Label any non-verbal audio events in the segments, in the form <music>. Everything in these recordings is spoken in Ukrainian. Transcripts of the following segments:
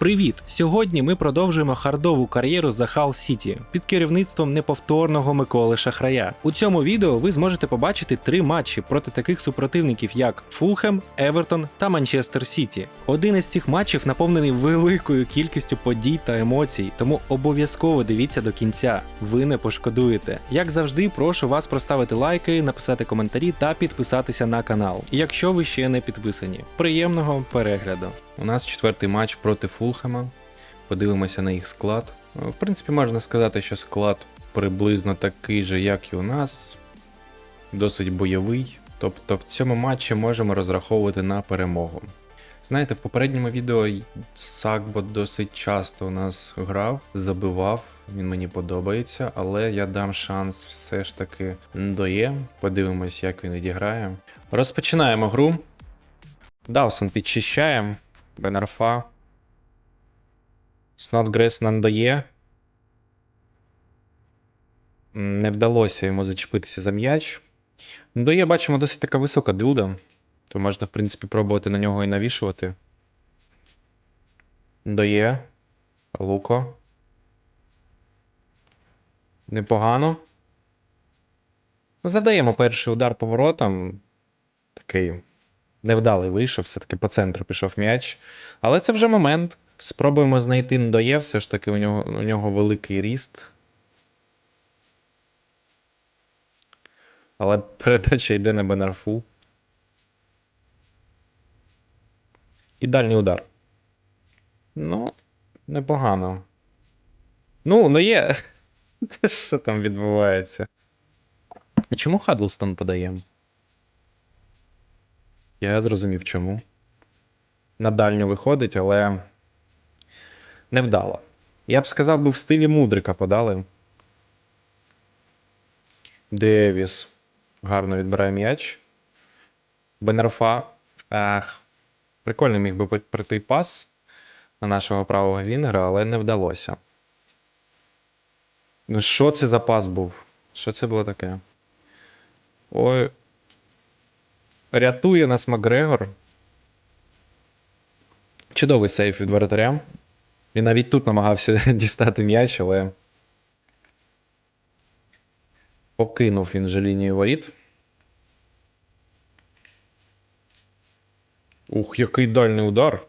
Привіт! Сьогодні ми продовжуємо хардову кар'єру за Хал Сіті під керівництвом неповторного Миколи Шахрая. У цьому відео ви зможете побачити три матчі проти таких супротивників, як Фулхем, Евертон та Манчестер Сіті. Один із цих матчів наповнений великою кількістю подій та емоцій, тому обов'язково дивіться до кінця. Ви не пошкодуєте. Як завжди, прошу вас проставити лайки, написати коментарі та підписатися на канал, якщо ви ще не підписані. Приємного перегляду! У нас четвертий матч проти Фулхема. Подивимося на їх склад. В принципі, можна сказати, що склад приблизно такий же, як і у нас. Досить бойовий. Тобто в цьому матчі можемо розраховувати на перемогу. Знаєте, в попередньому відео Сакбо досить часто у нас грав, забивав, він мені подобається, але я дам шанс все ж таки Ндоє. Подивимось, як він відіграє. Розпочинаємо гру. Даусон підчищає. Бенарфа. Снотгрес надає. М, Не вдалося йому зачепитися за м'яч. Надає, бачимо, досить така висока дилда. То можна, в принципі, пробувати на нього і навішувати. Дає. Луко. Непогано. Ну, Завдаємо перший удар поворотом. Такий невдалий вийшов, все-таки по центру пішов м'яч. Але це вже момент. Спробуємо знайти Ндоє, все ж таки у нього, у нього великий ріст. Але передача йде на Бенарфу. І дальній удар. Ну, непогано. Ну, ну є. <laughs> Що там відбувається? Чому Хадлстон подаємо? Я зрозумів чому. На дальню виходить, але невдало. Я б сказав, би в стилі Мудрика подали. Девіс. Гарно відбирає м'яч. Бенерфа. Ах. Прикольно міг би прийти пас на нашого правого Вінгера, але не вдалося. Ну, що це за пас був? Що це було таке? Ой. Рятує нас Макгрегор. Чудовий сейф від воротаря. Він навіть тут намагався <laughs> дістати м'яч, але. Покинув він же лінію воріт. Ух, який дальний удар.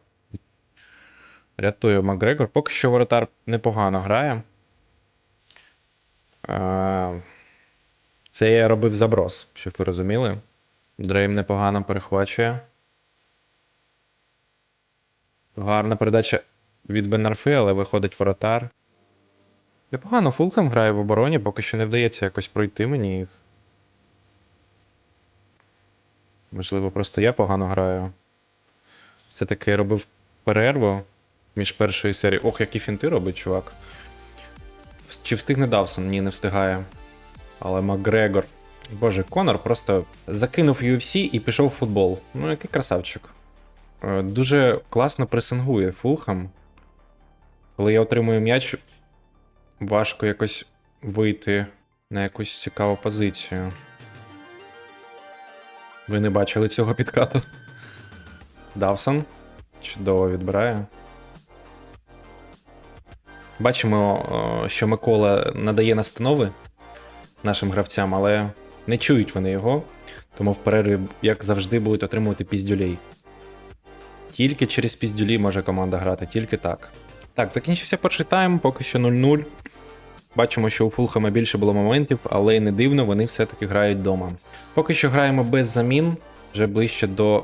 Рятує Макгрегор. Поки що воротар непогано грає. Це я робив заброс, щоб ви розуміли. Дрейм непогано перехвачує. Гарна передача від Бенарфи, але виходить воротар. Непогано Фулхем грає в обороні, поки що не вдається якось пройти мені їх. Можливо, просто я погано граю. Все-таки робив перерву між першою серією. Ох, які фінти робить, чувак. Чи встигне Давсон? Ні, не встигає. Але Макгрегор. Боже, Конор просто закинув UFC і пішов в футбол. Ну, який красавчик. Е, Дуже класно пресингує Фулхам. Коли я отримую м'яч, важко якось вийти на якусь цікаву позицію. Ви не бачили цього підкату? Давсон. Чудово відбирає. Бачимо, що Микола надає настанови нашим гравцям, але не чують вони його, тому в перерві, як завжди, будуть отримувати піздюлей. Тільки через піздюлі може команда грати, тільки так. Так, закінчився перший тайм, поки що 0-0. Бачимо, що у Фулхама більше було моментів, але й не дивно, вони все-таки грають вдома. Поки що граємо без замін, вже ближче до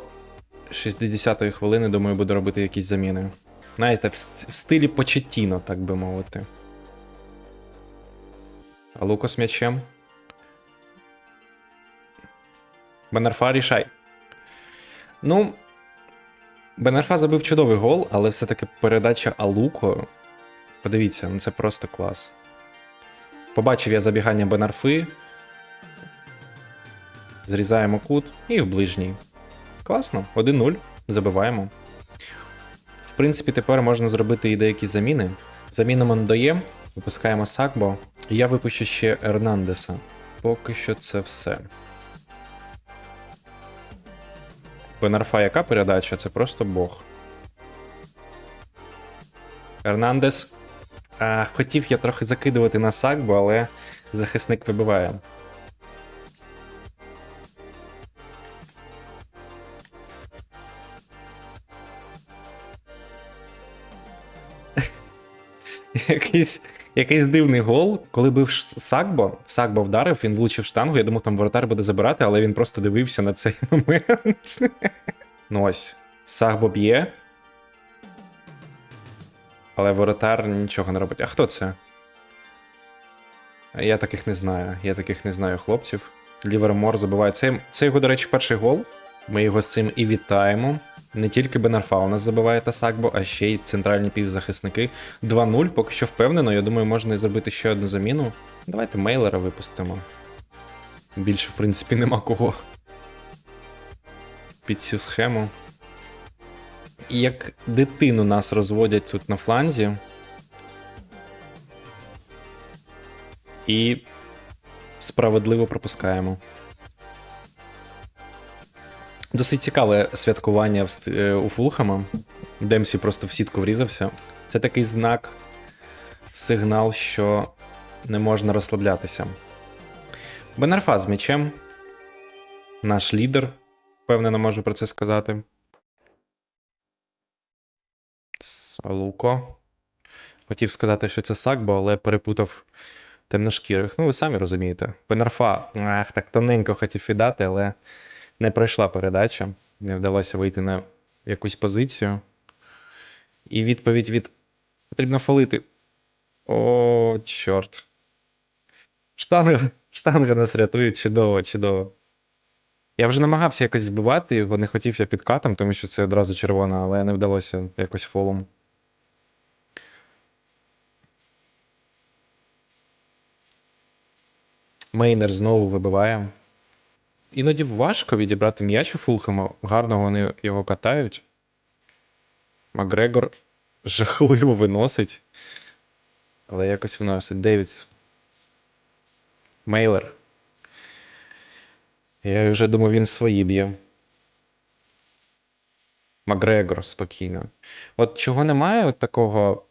60-ї хвилини, думаю, буду робити якісь заміни. Знаєте, в, в стилі Почеттіно, так би мовити. А Луко з м'ячем. Бенарфа рішай. Ну. Бенарфа забив чудовий гол, але все-таки передача Алуко. Подивіться, ну це просто клас. Побачив я забігання Бенарфи. Зрізаємо кут і в ближній. Класно, 1-0. Забиваємо. В принципі, тепер можна зробити і деякі заміни. Замінимо Ндоє, випускаємо Сакбо. Я випущу ще Ернандеса. Поки що це все. Бенарфа яка передача? Це просто Бог. Ернандес. А, хотів я трохи закидувати на Сакбу, але захисник вибиває. <laughs> Якийсь, якийсь дивний гол, коли бив Сакбо, Сакбо вдарив, він влучив штангу. Я думав, там воротар буде забирати, але він просто дивився на цей <laughs> момент. ну ось, Сакбо б'є. Але воротар нічого не робить. А хто це? Я таких не знаю. Я таких не знаю хлопців. Лівермор забиває. Це, це його, до речі, перший гол. Ми його з цим і вітаємо. Не тільки Бенарфа у нас забиває Тасакбо, а ще й центральні півзахисники. 2-0, поки що впевнено. Я думаю, можна і зробити ще одну заміну. Давайте Мейлера випустимо. Більше, в принципі, нема кого. Під цю схему. І як дитину нас розводять тут на фланзі. І справедливо пропускаємо. Досить цікаве святкування е, у Фулхама. Демсі просто в сітку врізався. Це такий знак, сигнал, що не можна розслаблятися. Бенарфа з м'ячем. Наш лідер, впевнено, можу про це сказати. Луко. Хотів сказати, що це Сакбо, але перепутав темношкірих. Ну, ви самі розумієте. Бенарфа, ах, так тоненько хотів віддати, але не пройшла передача. Не вдалося вийти на якусь позицію. І відповідь від потрібно фалити. О, чорт. Штанга, штанга нас рятує чудово, чудово. Я вже намагався якось збивати його, не хотів я підкатом, тому що це одразу червона, але не вдалося якось фолом. Мейнер знову вибиває. Іноді важко відібрати м'яч у Фулхема. Гарно вони його катають. Макгрегор жахливо виносить. Але якось виносить. Девідс. Мейлер. Я вже думав, він свої б'є. Макгрегор спокійно. От чого немає от такого.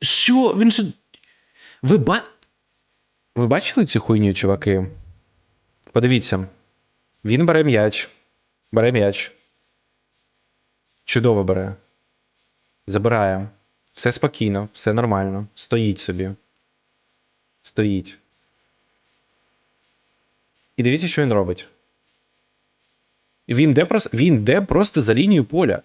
Що? Він же. Ви ба... Ви бачили цю хуйню, чуваки? Подивіться. Він бере м'яч. Бере м'яч. Чудово бере. Забирає. Все спокійно, все нормально. Стоїть собі. Стоїть. І дивіться, що він робить. Він де, прос... він де просто за лінією поля.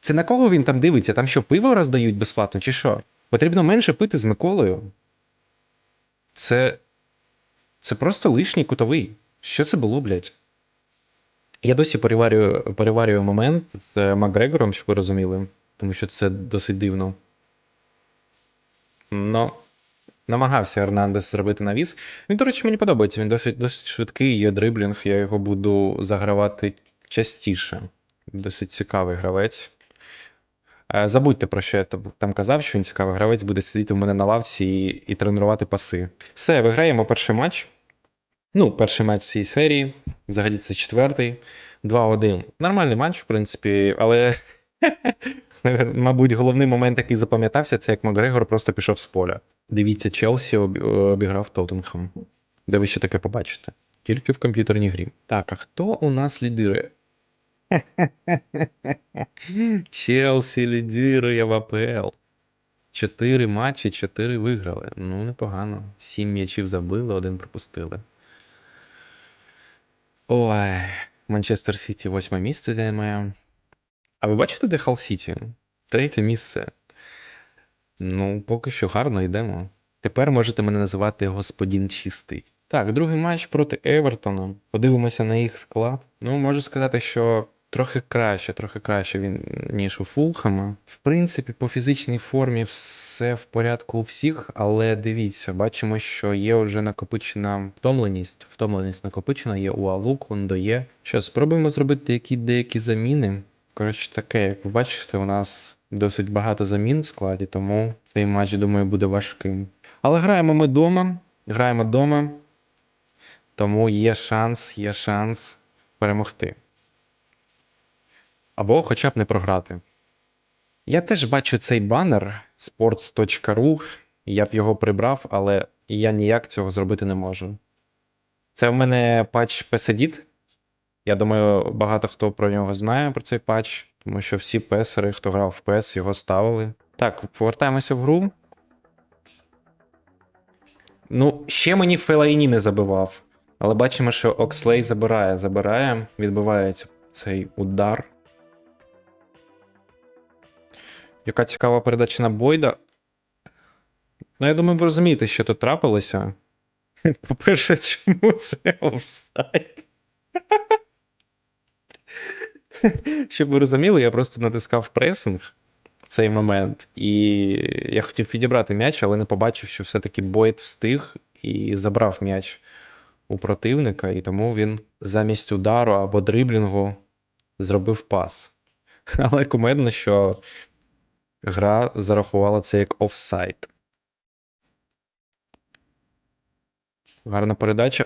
Це на кого він там дивиться? Там що, пиво роздають безплатно, чи що? Потрібно менше пити з Миколою. Це. Це просто лишній кутовий. Що це було, блядь? Я досі переварюю, переварюю момент з Макгрегором, щоб ви розуміли, тому що це досить дивно. Ну, намагався Ернандес зробити навіс. Він, до речі, мені подобається. Він досить, досить швидкий, є дриблінг, я його буду загравати частіше. Досить цікавий гравець. Е, Забудьте про що я там- казав, що він цікавий гравець буде сидіти в мене на лавці і, і тренувати паси. Все, виграємо перший матч. Ну, перший матч цій серії. Взагалі це четвертий. 2-1. Нормальний матч, в принципі, але. <laughs> Мабуть, головний момент, який запам'ятався, це як Макгрегор просто пішов з поля. Дивіться, Челсі обіграв Тоттенхем. Де ви ще таке побачите? Тільки в комп'ютерній грі. Так, а хто у нас лідирує? <laughs> Челсі лідирує в АПЛ. Чотири матчі, чотири виграли. Ну, непогано. Сім м'ячів забили, один пропустили. Ой, Манчестер Сіті восьме місце займає. А ви бачите, де Хал Сіті? Третє місце. Ну, поки що гарно йдемо. Тепер можете мене називати господин чистий. Так, другий матч проти Евертона. Подивимося на їх склад. Ну, можу сказати, що трохи краще, трохи краще він, ніж у Фулхема. В принципі, по фізичній формі все в порядку у всіх, але дивіться, бачимо, що є вже накопичена втомленість. Втомленість накопичена є у Алуку, Ндоє. Що, спробуємо зробити які деякі заміни. Коротше, таке, як ви бачите, у нас досить багато замін в складі, тому цей матч, думаю, буде важким. Але граємо ми вдома, граємо вдома, тому є шанс, є шанс перемогти. Або хоча б не програти. Я теж бачу цей банер sports.ru, я б його прибрав, але я ніяк цього зробити не можу. Це в мене патч PSEDIT. Я думаю, багато хто про нього знає про цей патч, тому що всі песери, хто грав в PES, його ставили. Так, повертаємося в гру. Ну, ще мені Фелайні не забивав. Але бачимо, що Окслей забирає, забирає, відбивається цей удар. Яка цікава передача на Бойда. Ну, я думаю, ви розумієте, що тут трапилося. <laughs> По-перше, чому це офсайд? <laughs> Щоб ви розуміли, я просто натискав пресинг в цей момент, і я хотів підібрати м'яч, але не побачив, що все-таки Бойд встиг і забрав м'яч у противника, і тому він замість удару або дриблінгу зробив пас. <laughs> Але кумедно, що гра зарахувала це як офсайд. Гарна передача.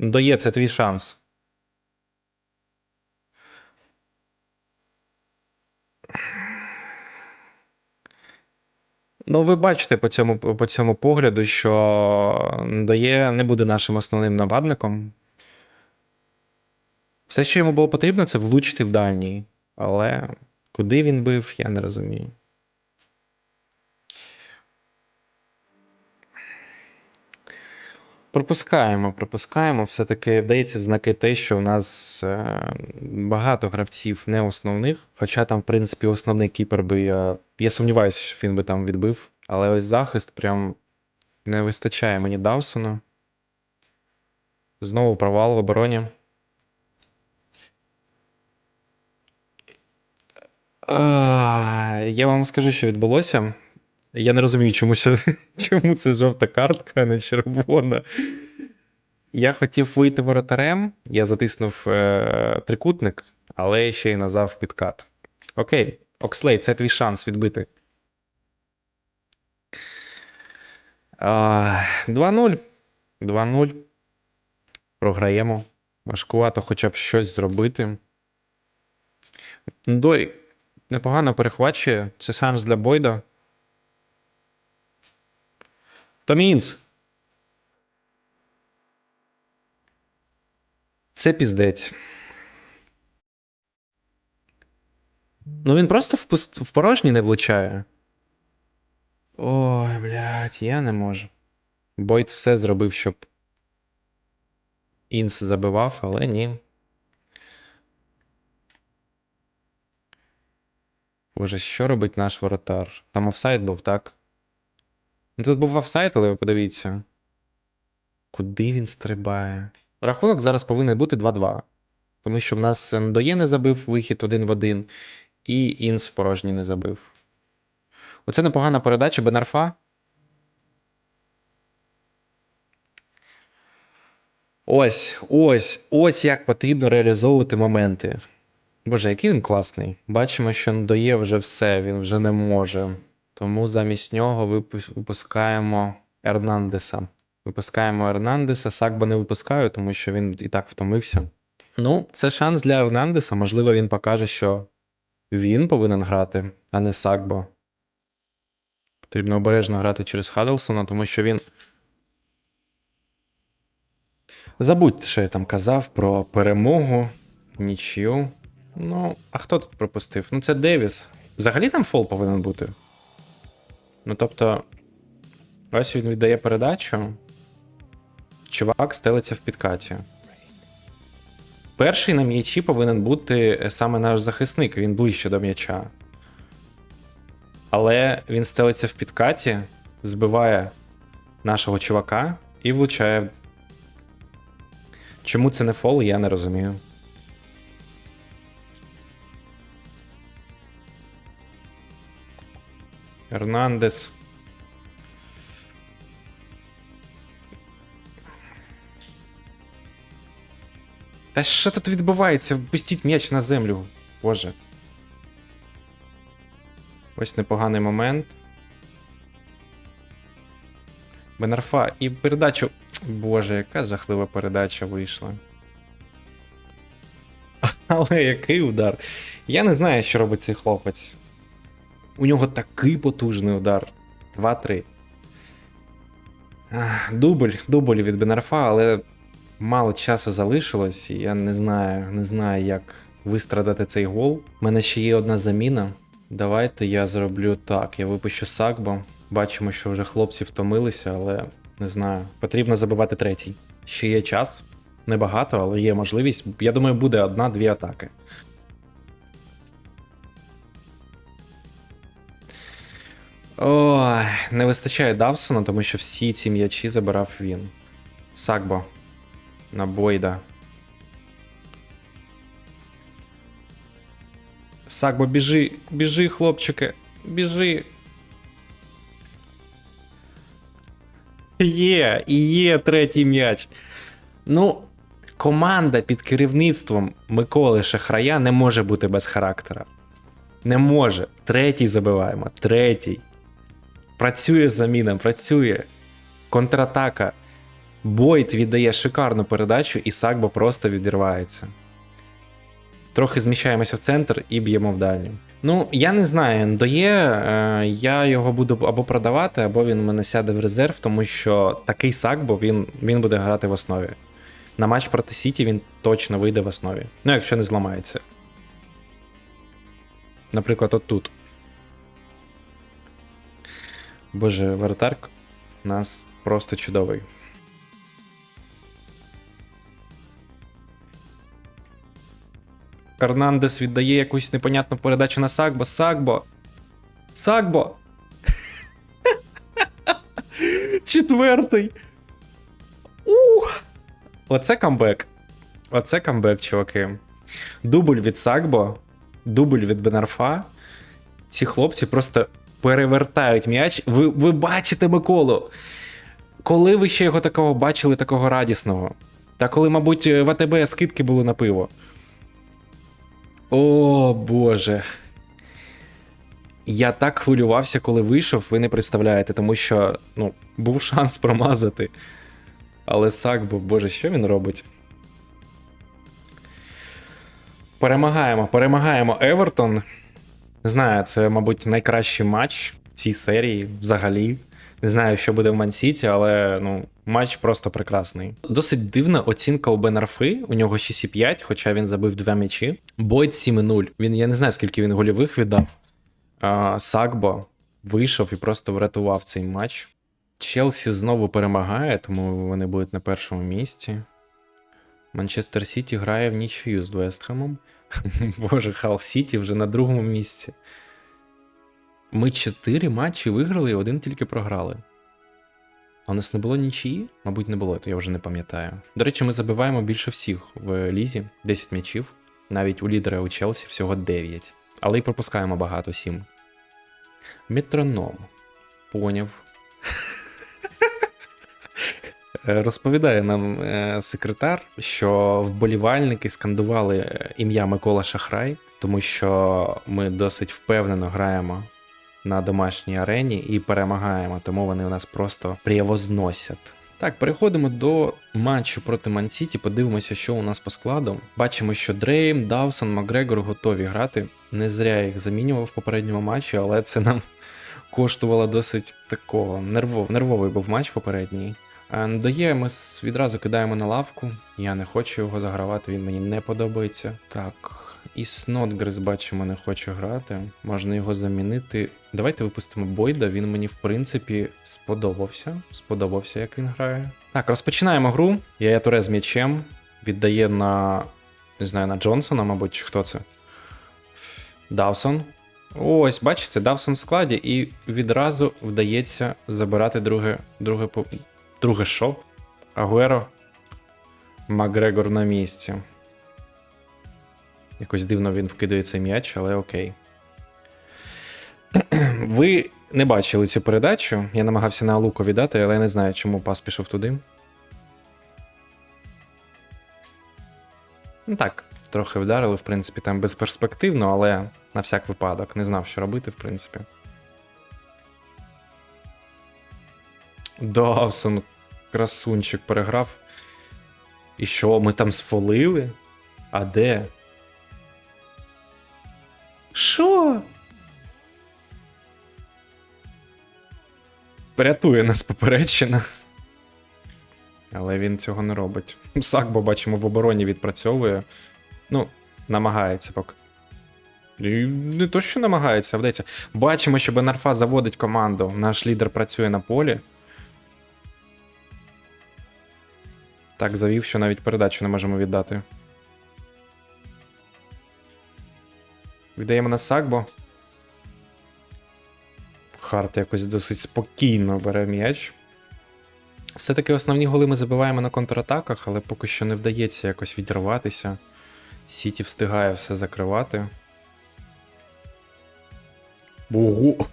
Доє, це твій шанс. Ну, ви бачите по цьому, по цьому погляду, що Доє не буде нашим основним нападником. Все, що йому було потрібно, це влучити в дальній. Але куди він бив, я не розумію. Пропускаємо, пропускаємо. Все-таки дається в знаки те, що у нас е, багато гравців не основних. Хоча там, в принципі, основний кіпер би я. Я сумніваюся, що він би там відбив. Але ось захист прям не вистачає мені Дawsона. Знову провал в обороні. Я вам скажу, що відбулося. Я не розумію, чому, <laughs> чому це жовта картка, а не червона. Я хотів вийти воротарем, я затиснув е, трикутник, але ще й назав підкат. Окей, Окслей, це твій шанс відбити. А, 2-0. 2-0. Програємо. Важкувато хоча б щось зробити. Дой непогано перехвачує. Це шанс для Бойда. Томінс. Це піздець. Ну він просто в, пуст... в порожній не влучає. Ой, блядь, я не можу. Бойд все зробив, щоб Інс забивав, але ні. Боже, що робить наш воротар? Там офсайд був, так? Ну, Тут був офсайд, але ви подивіться. Куди він стрибає? Рахунок зараз повинен бути 2-2. Тому що в нас Ндоє не забив вихід один в один, і Інс в порожній не забив. Оце непогана передача Бенарфа. Ось, ось, ось як потрібно реалізовувати моменти. Боже, який він класний. Бачимо, що Ндоє вже все, він вже не може. Тому замість нього випускаємо Ернандеса. Випускаємо Ернандеса, Сакба не випускаю, тому що він і так втомився. Ну, це шанс для Ернандеса. Можливо, він покаже, що він повинен грати, а не Сакбо. Потрібно обережно грати через Хаддлсона, тому що він. Забудьте, що я там казав про перемогу, нічию. Ну, а хто тут пропустив? Ну, це Девіс. Взагалі там фол повинен бути. Ну, тобто, ось він віддає передачу. Чувак стелиться в підкаті. Перший на м'ячі повинен бути саме наш захисник, він ближче до м'яча. Але він стелиться в підкаті, збиває нашого чувака і влучає. Чому це не фол, я не розумію. Ернандес. Та що тут відбувається? Впустіть м'яч на землю. Боже. Ось непоганий момент. Бенарфа і передачу. Боже, яка жахлива передача вийшла. <laughs> Але який удар. Я не знаю, що робить цей хлопець. У нього такий потужний удар. 2-3. Ах, Дубль, дубль від Бенарфа, але мало часу залишилось, і я не знаю, не знаю, як вистрадати цей гол. У мене ще є одна заміна. Давайте я зроблю так. Я випущу Сакбо. Бачимо, що вже хлопці втомилися, але не знаю. Потрібно забивати третій. Ще є час. Небагато, але є можливість. Я думаю, буде одна-дві атаки. Ой, не вистачає Давсона, тому що всі ці м'ячі забирав він. Сакбо. На Бойда. Сакбо, біжи, біжи, хлопчики, біжи. Є, є третій м'яч. Ну, команда під керівництвом Миколи Шахрая не може бути без характера. Не може. Третій забиваємо. Третій. Працює заміна, працює. Контратака. Бойт віддає шикарну передачу, і Сакбо просто відірвається. Трохи зміщаємося в центр і б'ємо в дальню. Ну, я не знаю, Ндоє, е, я його буду або продавати, або він у мене сяде в резерв, тому що такий Сакбо він, він буде грати в основі. На матч проти Сіті він точно вийде в основі. Ну, якщо не зламається. Наприклад, от тут. Боже, воротар у нас просто чудовий. Фернандес віддає якусь непонятну передачу на Сакбо. Сакбо. Сакбо. <laughs> Четвертий. Ух. Оце камбек. Оце камбек, чуваки. Дубль від Сакбо, дубль від Бенарфа. Ці хлопці просто перевертають м'яч. Ви, ви бачите Миколу. Коли ви ще його такого бачили, такого радісного? Та коли, мабуть, в АТБ скидки були на пиво. О Боже. Я так хвилювався, коли вийшов, ви не представляєте, тому що ну, був шанс промазати. Але Сак був, боже, що він робить? Перемагаємо, перемагаємо Евертон. Не знаю, це, мабуть, найкращий матч в цій серії взагалі. Не знаю, що буде в Мансіті, але ну, матч просто прекрасний. Досить дивна оцінка у Бенарфи. У нього 6,5, хоча він забив два м'ячі. Бойт 7,0. Він я не знаю, скільки він гольових віддав. А, Сакбо вийшов і просто врятував цей матч. Челсі знову перемагає, тому вони будуть на першому місці. Манчестер Сіті грає в нічию з Вестхемом. <laughs> Боже, Хал Сіті вже на другому місці. Ми чотири матчі виграли і один тільки програли. А у нас не було нічиї? Мабуть, не було, то я вже не пам'ятаю. До речі, ми забиваємо більше всіх в лізі 10 м'ячів. Навіть у лідера у Челсі всього 9. Але й пропускаємо багато 7. Метроном. Поняв. Е, Розповідає нам е, секретар, що вболівальники скандували е, ім'я Микола Шахрай, тому що ми досить впевнено граємо на домашній арені і перемагаємо, тому вони у нас просто превозносять. Так, переходимо до матчу проти Мансіті. Подивимося, що у нас по складу. Бачимо, що Дрейм, Даусон, Макгрегор готові грати. Не зря їх замінював в попередньому матчі, але це нам <laughs> коштувало досить такого. Нервов, нервовий був матч попередній. Дає, ми відразу кидаємо на лавку. Я не хочу його загравати, він мені не подобається. Так, і Снотгрес, бачимо, не хоче грати. Можна його замінити. Давайте випустимо Бойда. Він мені, в принципі, сподобався. Сподобався, як він грає. Так, розпочинаємо гру. Я Туре з м'ячем. Віддає на. Не знаю, на Джонсона, мабуть, чи хто це. Давсон. Ось, бачите, Давсон в складі, і відразу вдається забирати друге, друге, друге шо. Агуеро. Макгрегор на місці. Якось дивно він вкидає цей м'яч, але окей. <clears throat> Ви не бачили цю передачу. Я намагався на Алуку віддати, але я не знаю, чому пас пішов туди. Ну так, трохи вдарили, в принципі, там безперспективно, але на всяк випадок. Не знав, що робити, в принципі. Давсон, красунчик, переграв. І що, ми там сфолили? А де? Що? Порятує нас попередчина. Але він цього не робить. Сакбо, бачимо, в обороні відпрацьовує. Ну, намагається поки. І не то, що намагається, а вдається. Бачимо, що Бенарфа заводить команду. Наш лідер працює на полі. Так завів, що навіть передачу не можемо віддати. Віддаємо на Сакбо. Харт якось досить спокійно бере м'яч. Все-таки основні голи ми забиваємо на контратаках, але поки що не вдається якось відірватися. Сіті встигає все закривати. Ого!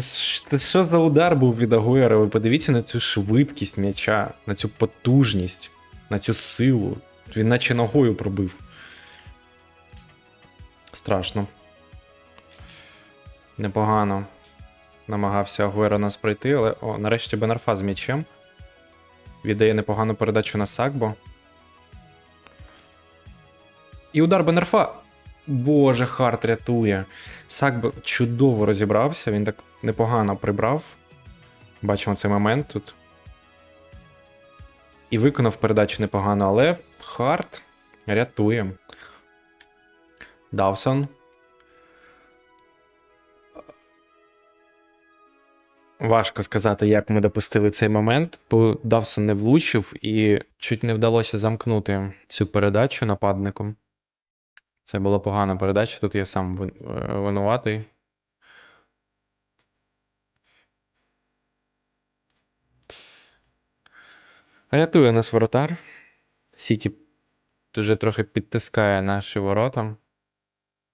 Це, це що за удар був від Агуера? Ви подивіться на цю швидкість м'яча, на цю потужність, на цю силу. Він наче ногою пробив. Страшно. Непогано. Намагався Агуера нас пройти, але о, нарешті Бенарфа з м'ячем. Віддає непогану передачу на Сакбо. І удар Бенарфа. Боже, Харт рятує. Сакбо чудово розібрався, він так непогано прибрав. Бачимо цей момент тут. І виконав передачу непогано, але Харт рятує. Давсон. Важко сказати, як ми допустили цей момент, бо Давсон не влучив і чуть не вдалося замкнути цю передачу нападнику. Це була погана передача, тут я сам е, винуватий. Рятує нас воротар. Сіті дуже трохи підтискає наші ворота.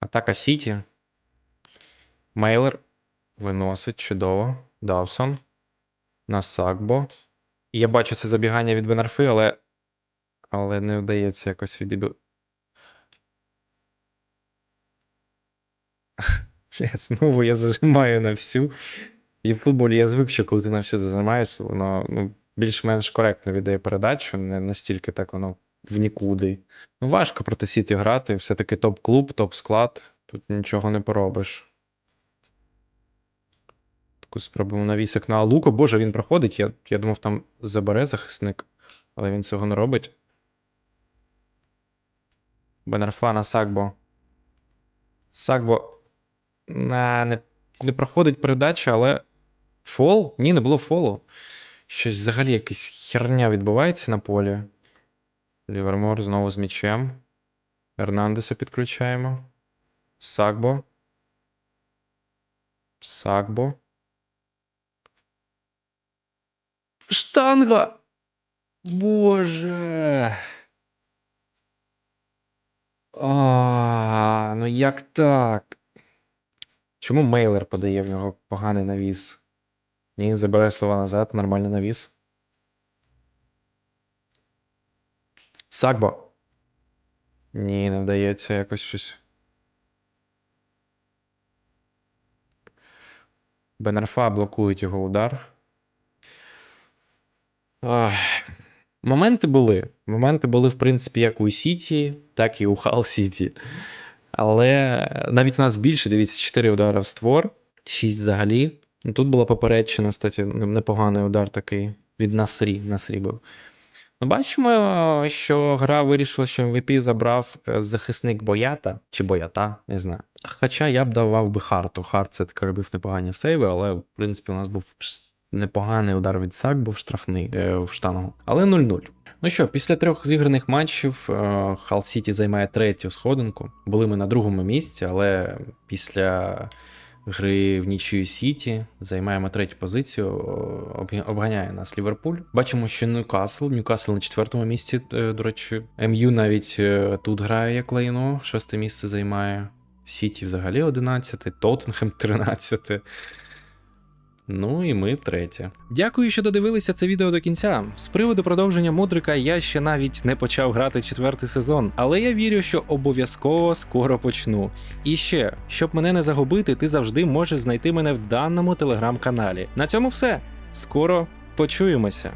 Атака Сіті. Мейлер виносить чудово. Давсон. На Сакбо. Я бачу це забігання від Бенарфи, але. Але не вдається якось відіб... знову я зажимаю на всю. І в футболі я звик, що коли ти на все зажимаєшся, воно ну, більш-менш коректно віддає передачу, не настільки так воно в нікуди. Ну, важко проти Сіті грати, все-таки топ-клуб, топ-склад. Тут нічого не поробиш. Таку спробуємо навісик на Алуко. Боже, він проходить. Я, я думав, там забере захисник, але він цього не робить. Бенарфа на Сакбо. Сакбо. Не, не проходить передача, але. Фол? Ні, не було фолу. Щось взагалі якась херня відбувається на полі. Лівермор знову з м'ячем. Ернандеса підключаємо. Сакбо. Сакбо. Штанга! Боже. А, ну як так? Чому Мейлер подає в нього поганий навіс? Ні, забирає слова назад, нормальний навіс. Сакбо. Ні, не вдається якось щось. Бенарфа блокують його удар. Ах. Моменти були. Моменти були, в принципі, як у Сіті, так і у Хал Сіті. Але навіть у нас більше, дивіться, 4 удари в створ, 6 взагалі. Ну, Тут була попередчина, статі, непоганий удар такий від Насрі. Насрі був. Ну, бачимо, що гра вирішила, що MVP забрав е, захисник Боята чи Боята, не знаю. Хоча я б давав би Харту. Харт це таки робив непогані сейви, але в принципі у нас був непоганий удар від Сак, був штрафний е, в штангу. Але 0-0. Ну що, після трьох зіграних матчів е, Хал Сіті займає третю сходинку. Були ми на другому місці, але після гри в нічию Сіті займаємо третю позицію. Обганяє нас Ліверпуль. Бачимо, що Ньюкасл. Ньюкасл на четвертому місці, е, до речі. МЮ навіть е, тут грає як лайно, шосте місце займає. Сіті взагалі 11, Тоттенхем 13. Ну і ми третє. Дякую, що додивилися це відео до кінця. З приводу продовження мудрика я ще навіть не почав грати четвертий сезон, але я вірю, що обов'язково скоро почну. І ще, щоб мене не загубити, ти завжди можеш знайти мене в даному телеграм-каналі. На цьому все. Скоро почуємося.